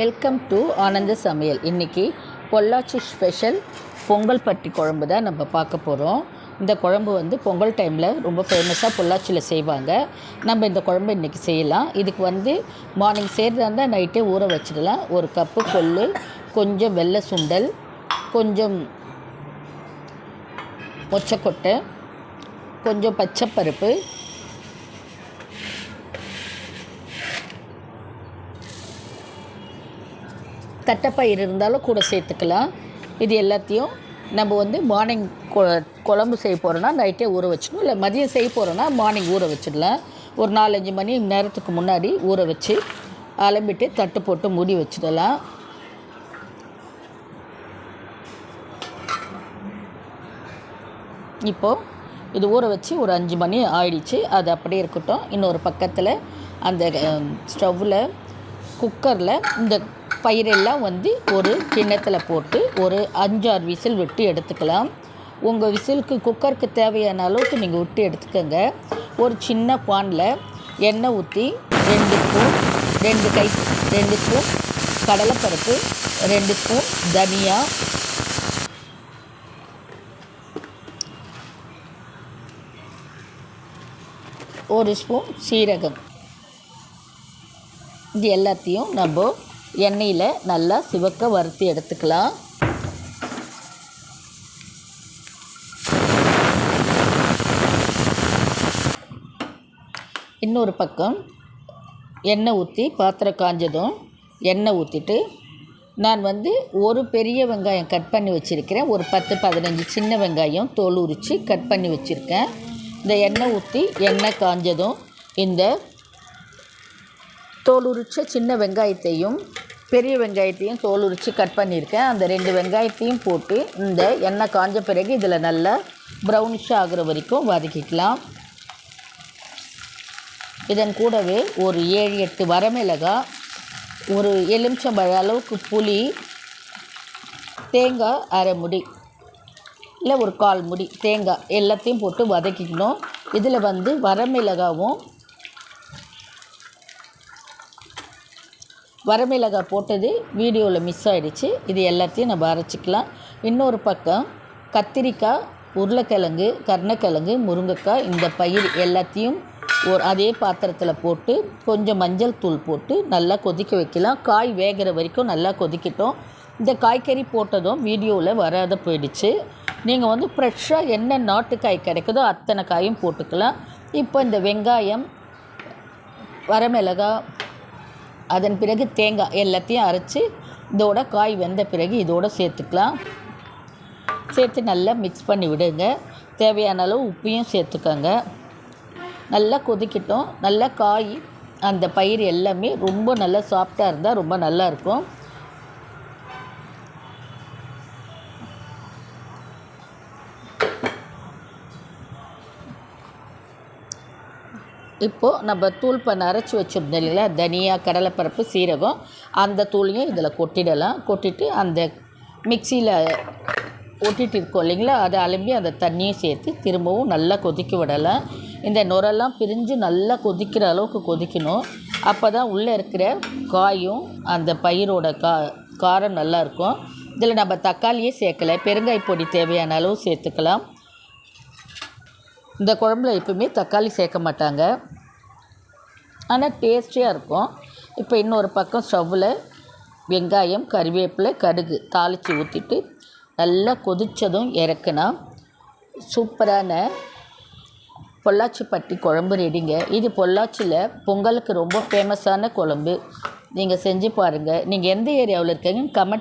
Welcome to ஆனந்த சமையல். இன்றைக்கி Pollachi special Pongal பட்டி குழம்பு தான் நம்ம பார்க்க போகிறோம் இந்த குழம்பு வந்து பொங்கல் டைமில் ரொம்ப ஃபேமஸாக பொள்ளாச்சியில் செய்வாங்க. நம்ம இந்த குழம்பு இன்றைக்கி செய்யலாம். இதுக்கு வந்து மார்னிங் செய்கிறதா இருந்தால் நைட்டே ஊற வச்சிடலாம். ஒரு கப்பு கொள்ளு கொஞ்சம் வெள்ளை சுண்டல் கொஞ்சம் மொச்சக்கொட்டை கொஞ்சம் பச்சைப்பருப்பு தட்டைப்பயிர் இருந்தாலும் கூட சேர்த்துக்கலாம். இது எல்லாத்தையும் நம்ம வந்து மார்னிங் குழம்பு செய்ய போகிறோன்னா நைட்டே ஊற வச்சிடணும். இல்லை மதியம் செய்ய போகிறோன்னா மார்னிங் ஊற வச்சிடலாம். ஒரு நாலஞ்சு மணி நேரத்துக்கு முன்னாடி ஊற வச்சு அலம்பிட்டு தட்டு போட்டு மூடி வச்சிடலாம். இப்போது இது ஊற வச்சு ஒரு அஞ்சு மணி ஆயிடுச்சு. அது அப்படியே இருக்கட்டும். இன்னொரு பக்கத்தில் அந்த ஸ்டவ்வில் குக்கரில் இந்த பயிரெல்லாம் வந்து ஒரு கிண்ணத்தில் போட்டு ஒரு அஞ்சாறு விசில் விட்டு எடுத்துக்கலாம். உங்கள் விசிலுக்கு குக்கருக்கு தேவையான அளவுக்கு நீங்கள் விட்டு எடுத்துக்கோங்க. ஒரு சின்ன பானில் எண்ணெய் ஊற்றி ரெண்டு ஸ்பூன் ரெண்டு கை ரெண்டு ஸ்பூன் கடலைப்பருப்பு ரெண்டு ஸ்பூன் தனியா. ஒரு ஸ்பூன் சீரகம். இது எல்லாத்தையும் நம்ம எண்ணெயில் நல்லா சிவக்க வறுத்து எடுத்துக்கலாம். இன்னொரு பக்கம் எண்ணெய் ஊற்றி பாத்திரம் காஞ்சதும் எண்ணெய் ஊற்றிட்டு நான் வந்து ஒரு பெரிய வெங்காயம் கட் பண்ணி வச்சுருக்கிறேன். ஒரு பத்து பதினஞ்சு சின்ன வெங்காயம் தோல் உரித்து கட் பண்ணி வச்சுருக்கேன். இந்த எண்ணெய் ஊற்றி எண்ணெய் காஞ்சதும் இந்த தோல் உரித்த சின்ன வெங்காயத்தையும் பெரிய வெங்காயத்தையும் தோல் உரித்து கட் பண்ணியிருக்கேன். அந்த ரெண்டு வெங்காயத்தையும் போட்டு இந்த எண்ணெய் காஞ்ச பிறகு இதில் நல்லா ப்ரௌனிஷாக ஆகிற வரைக்கும் வதக்கிக்கலாம். இதன் கூடவே ஒரு ஏழு எட்டு வரமிளகா ஒரு எலுமிச்சம்பழ அளவுக்கு புளி தேங்காய் அரை முடி இல்லை ஒரு கால் முடி தேங்காய் எல்லாத்தையும் போட்டு வதக்கிக்கணும். இதில் வந்து வரமிளகாவும் வரமிளகாய் போட்டது வீடியோவில் மிஸ் ஆகிடுச்சு இது எல்லாத்தையும் நம்ம அரைச்சிக்கலாம். இன்னொரு பக்கம் கத்திரிக்காய் உருளைக்கிழங்கு கருணக்கிழங்கு முருங்கைக்காய் இந்த பயிர் எல்லாத்தையும் ஒரு அதே பாத்திரத்தில் போட்டு கொஞ்சம் மஞ்சள் தூள் போட்டு நல்லா கொதிக்க வைக்கலாம். காய் வேகிற வரைக்கும் நல்லா கொதிக்கட்டும். இந்த காய்கறி போட்டதும் வீடியோவில் வராத போயிடுச்சு. நீங்கள் வந்து ஃப்ரெஷ்ஷாக என்ன நாட்டு காய் கிடைக்குதோ அத்தனை காயும் போட்டுக்கலாம். இப்போ இந்த வெங்காயம் வரமிளகாய் அதன் பிறகு தேங்காய் எல்லாத்தையும் அரைச்சி இதோட காய் வெந்த பிறகு இதோடு சேர்த்துக்கலாம். சேர்த்து நல்லா மிக்ஸ் பண்ணி விடுங்க. தேவையான அளவு உப்பையும் சேர்த்துக்கோங்க. நல்லா கொதிக்கட்டும். நல்லா காய் அந்த பயிர் எல்லாமே ரொம்ப நல்லா சாஃப்டாக இருந்தால் ரொம்ப நல்லாயிருக்கும் இப்போது நம்ம தூள் பண்ண அரைச்சி வச்சுருந்தோம் இல்லைங்களா? தனியா கடலைப்பருப்பு சீரகம் அந்த தூளையும் இதில் கொட்டிடலாம். கொட்டிட்டு அந்த மிக்சியில் ஒட்டிட்டு இருக்கோம் இல்லைங்களா? அதை அலம்பி அந்த தண்ணியும் சேர்த்து திரும்பவும் நல்லா கொதிக்க விடலாம். இந்த நுரெல்லாம் பிரிஞ்சு நல்லா கொதிக்கிற அளவுக்கு கொதிக்கணும். அப்போ தான் உள்ளே இருக்கிற காயும் அந்த பயிரோட கா காரம் நல்லாயிருக்கும் இதில் நம்ம தக்காளியே சேர்க்கலை. பெருங்காய் பொடி தேவையான அளவு சேர்த்துக்கலாம். இந்த குழம்புல எப்பவுமே தக்காளி சேர்க்க மாட்டாங்க. ஆனால் டேஸ்டியாக இருக்கும். இப்போ இன்னொரு பக்கம் ஸ்டவ்வில் வெங்காயம் கறிவேப்பிலை கடுகு தாளித்து ஊற்றிட்டு நல்லா கொதித்ததும் இறக்குனா சூப்பரான பொள்ளாச்சி பட்டி குழம்பு ரெடிங்க இது பொள்ளாச்சியில் பொங்கலுக்கு ரொம்ப ஃபேமஸான குழம்பு. நீங்கள் செஞ்சு பாருங்கள் நீங்கள் எந்த ஏரியாவில் இருக்கீங்கன்னு கமெண்ட்